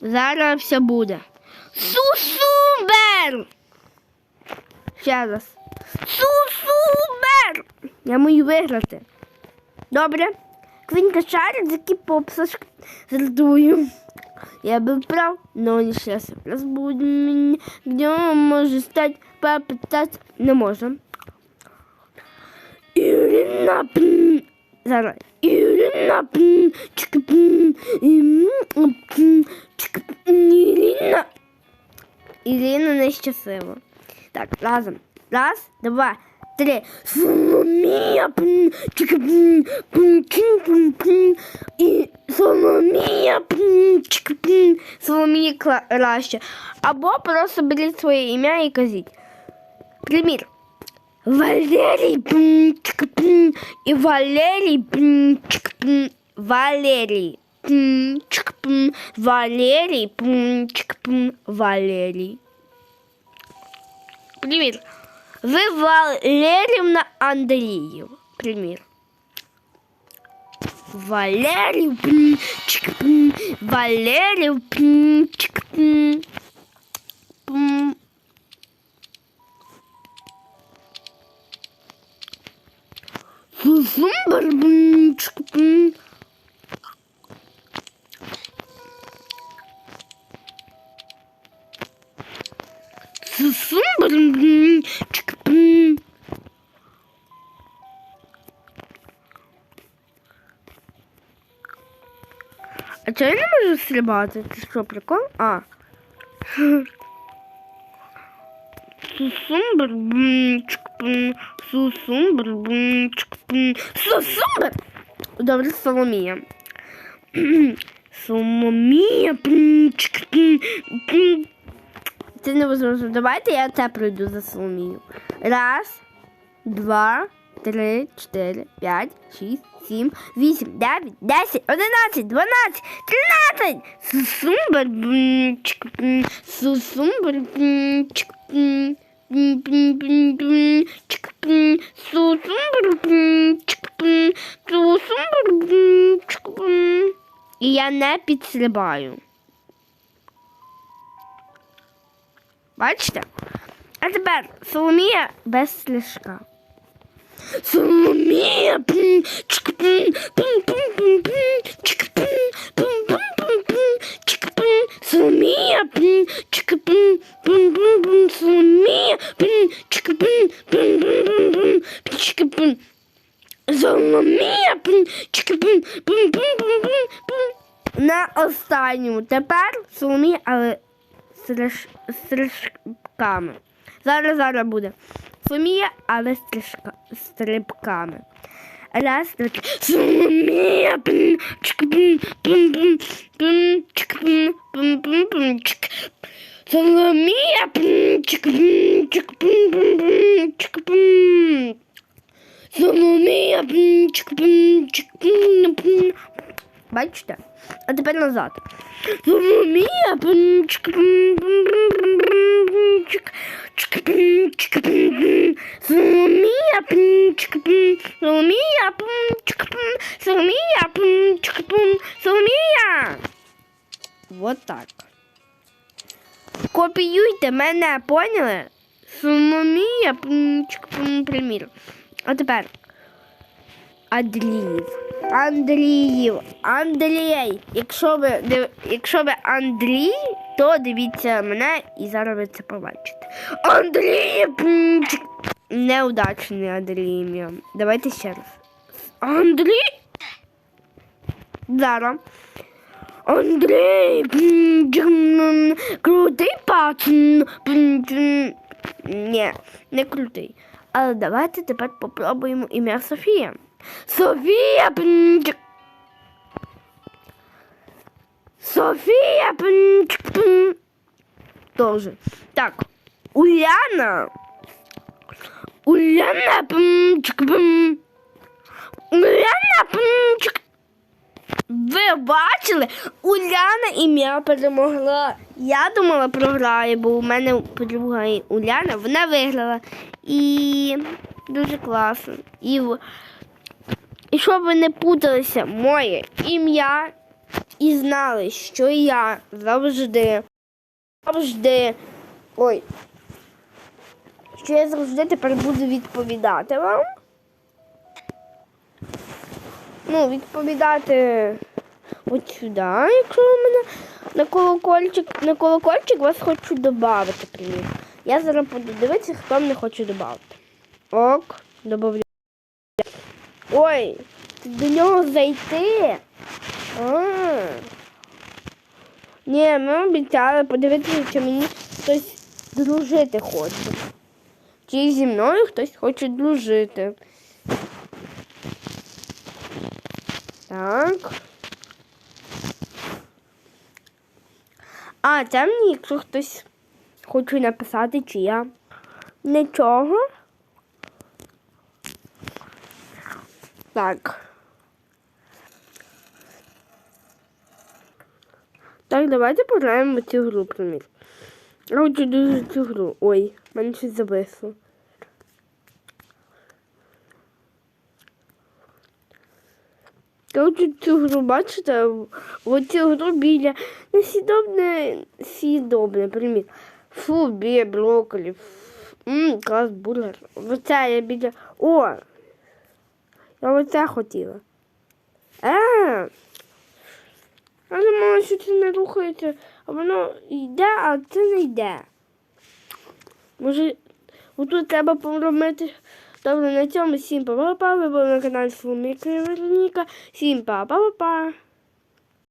Зараз все буде. Сусубер! Ще раз. Сусубер! Я маю виграти. Добре. Квінка шарить, за кіпопсашк жартую. Я был прав, но не сейчас. Разбудим меня, где он может стать, попытать не можем. Ирина, пм, зараз. Ирина, пм, чика, пм, Ирина. Ірина нещаслива. Так, разом. Раз, два, три. Соломія, і Соломія, Соломія краще. Або просто беріть своє ім'я і кажіть. Примір. Валерій, і Валерій, Валерій. пм, чика, пм, Валерій, пм, чика, пм, Валерій. Примір. Ви Валерівна Андріїв. Примір. Валерів, пм, чик, пм, Валерів, пм, чик, пм, пм. Зумбар, пм, чик, пм. А чого я не можу стрибати? Це що, прикол? А. Сусумбр, бм, чик, бм, сусумбр, бм, чик, бм, сусумбр. Добре, Соломія. Соломія, бм, чик, бм, бм. Це. Давайте я це пройду за Соломію. Раз, два, три, чотири, п'ять, шість, сім, вісім, дев'ять, десять, одинадцять, дванадцять, тринадцять. Сусумбер, сусумбер, бм, чик, бм, бм, Бачите? А тепер Соломія без слишка. Соломія, пм, чик, пм, пм, пм, пм, пм, чик, пм, пм, пм, пм, пм, чик, пм, Соломія, пм, чик, пм, пм, пм, пм, Соломія, пм, чик, пм, пм, пм, пм, пм, чик, пм, Соломія, пм, чик, пм, пм, пм, пм, пм, пм. На останньому. Тепер Соломія, але стриж, стрижками. Зараз зараз буде. Соломія, але стрижка, стрибками. Раз, два, три. Соломія, пм, чик, пм, пм, пм, пм, чик, пм, пм, пм, пм, чик. Соломія, пм, чик, пм, чик, пм, пм, пм, чик, пм. Соломія, Бачите? А тепер назад. Вот так. Копіюйте мене, поняли? Чик, примір. А тепер Андріїв. Андріїв. Андрій. Якщо ви, якщо ви Андрій, то дивіться мене і зараз ви це побачите. Андрій. Неудачний Андрій. Давайте ще раз. Андрій. Зараз. Андрій. Крутий пацан. Ні, не крутий. Але давайте тепер попробуємо ім'я Софія. Софія Пнчик. Софія Пнчик. Пн. Тоже. Так. Уляна. Уляна Пнчик. Пн. Уляна Пнчик. Ви бачили? Уляна ім'я перемогла. Я думала програє, бо у мене подруга Уляна, вона виграла. І дуже класно. І, і щоб ви не путалися, моє ім'я і знали, що я завжди, завжди, ой, що я завжди тепер буду відповідати вам. Ну, відповідати от сюди, якщо ви мене на колокольчик, на колокольчик вас хочу додати. Я зараз буду дивитися, хто мене хоче додати. Ок, добавляю. Ой, до нього зайти. А. Ні, ми обіцяли подивитися, чи мені хтось дружити хоче. Чи зі мною хтось хоче дружити. Так. А, це мені, якщо хтось хоче написати, чи я. Нічого. Так. Так, давайте пограємо в цю гру, примір. Я хочу дуже цю гру. Ой, мене щось зависло. Хочу цю гру, бачите, в цю гру біля несідобне, сідобне, примір. Фу, біля брокколі. Ммм, клас бургер. Оце я біля. О! Я оце хотіла. Е! Я думала, що це не рухається, а воно йде, а це не йде. Може, отут треба поробити. Добре, на цьому всім па-па-па. Ви були на каналі Фуміка Вероніка. Всім па-па-па.